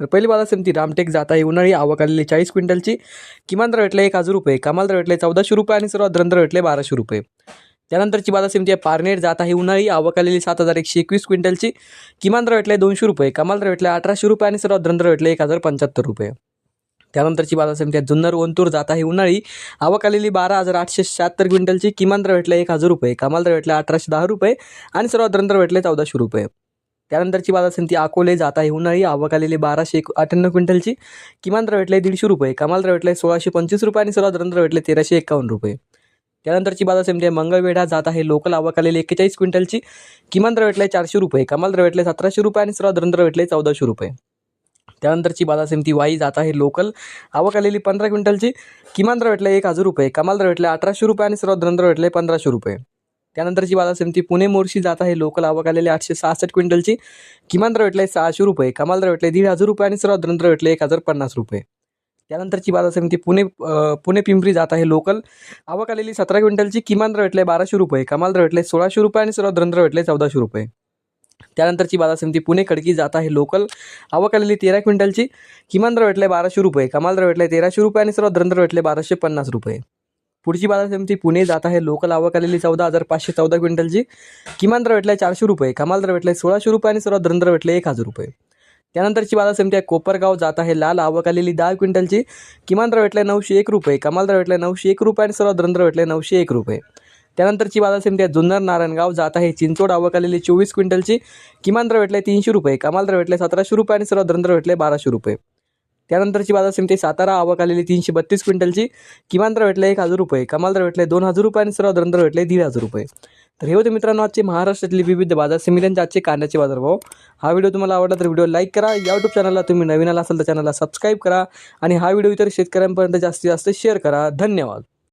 तर पहिली बाजार समिती रामटेक जात आहे उन्हाळी आवक आलेली चाळीस क्विंटलची. किमान दर भेटले एक हजार रुपये कमाल दर भेटले चौदाशे रुपये आणि सर्वात दर भेटले बाराशे रुपये. त्यानंतरची बाजार समिती आहे पारनेर जात आहे उन्हाळी आवक आलेली सात हजार एकशे एकवीस क्विंटलची. किमान दर भेटले दोनशे रुपये कमाल दर भेटले अठराशे रुपये आणि सर्वात दर भेटले एक हजार पंच्याहत्तर रुपये. त्यानंतरची बाजार समिती आहे जुन्नर ओंतूर जात आहे उन्हाळी आवक आलेली बारा हजार आठशे शहात्तर क्विंटलची. किमान दर भेटले एक हजार रुपये कमाल दर भेटले अठराशे दहा रुपये आणि सर्वात दर भेटले चौदाशे रुपये. त्यानंतरची बाजार समिती अकोले जात आहे उन्हाळी आवक आलेली बाराशे एक अठ्ठ्याण्णव क्विंटलची. किमान दर भेटले दीडशे रुपये कमाल दर भेटले सोळाशे पंचवीस रुपये आणि सर्वात दर भेटले तेराशे एकावन्न रुपये. त्यानंतरची बाजार समिती आहे मंगळवेढा जात आहे लोकल आवक आलेली एक्केचाळीस क्विंटलची. किमान दर भेटले चारशे रुपये कमाल दर भेटले सतराशे रुपये आणि सर्वात दर भेटले चौदाशे रुपये. त्यानंतरची बाजार समिती वाई जात आहे लोकल आवक आलेली पंधरा क्विंटलची. किमान दर भेटले एक हजार रुपये कमाल दर भेटले अठराशे रुपये आणि सर्वात दर भेटले पंधराशे रुपये. त्यानंतरची बाजार समिती पुणे मोर्शी जात आहे. लोकल आवक आलेली आठशे सहासष्ट क्विंटलची. किमान दर भेटले सहाशे रुपये. कमाल दर भेटले दीड हजार रुपये आणि सर्वात दर भेटले एक हजार पन्नास रुपये. त्यानंतरची बाजार समिती पुणे पुणे पिंपरी जात आहे. लोकल आवक आलेली सतरा क्विंटलची. किमान दर भेटले बाराशे रुपये. कमाल दर भेटले सोळाशे रुपये आणि सर्वात दर भेटले चौदाशे रुपये. त्यानंतरची बाजार समिती पुणे खडकी जात आहे. लोकल आवक आलेली तेरा क्विंटलची. किमान दर भेटले बाराशे रुपये. कमाल दर भेटले तेराशे रुपये आणि सर्वात दर भेटले बाराशे पन्नास रुपये. पुढची बाजार समिती पुणे जात आहे. लोकल आवक आलेली चौदा हजार पाचशे चौदा क्विंटलची. किमान दर भेटले चारशे रुपये कमाल दर भेटले सोळाशे रुपये आणि सर्वात दर भेटले एक हजार रुपये. त्यानंतरची बाजार समिती आहे कोपरगाव जात आहे लाल आवक आलेली दहा क्विंटलची. किमान दर भेटले नऊशे एक रुपये कमाल दर भेटले नऊशे एक रुपये आणि सर्वात दर भेटले नऊशे एक रुपये. त्यानंतरची बाजार समिती आहे जुन्नर नारायणगाव जात आहे चिंचोड आवक आलेली चोवीस क्विंटलची. किमान दर भेटले तीनशे रुपये कमाल दर भेटले सतराशे रुपये आणि सर्वात दर भेटले बाराशे रुपये. त्यानंतरची बाजार समिती सातारा आवक आलेली तीनशे बत्तीस क्विंटलची. किमान दर भेटले एक हजार रुपये कमाल दर भेटले दोन हजार रुपये आणि सर्व दर भेटले दीड हजार रुपये. तर हे होते मित्रांनो आजचे महाराष्ट्रातली विविध बाजार समित्यांचे आजचे कांद्याचे बाजारभाव. हा व्हिडिओ तुम्हाला आवडला तर व्हिडिओ लाईक करा. या यूट्यूब चॅनलला तुम्ही नवीन आला असाल तर चॅनलला सबस्क्राईब करा आणि हा व्हिडिओ इतर शेतकऱ्यांपर्यंत जास्तीत जास्त शेअर करा. धन्यवाद.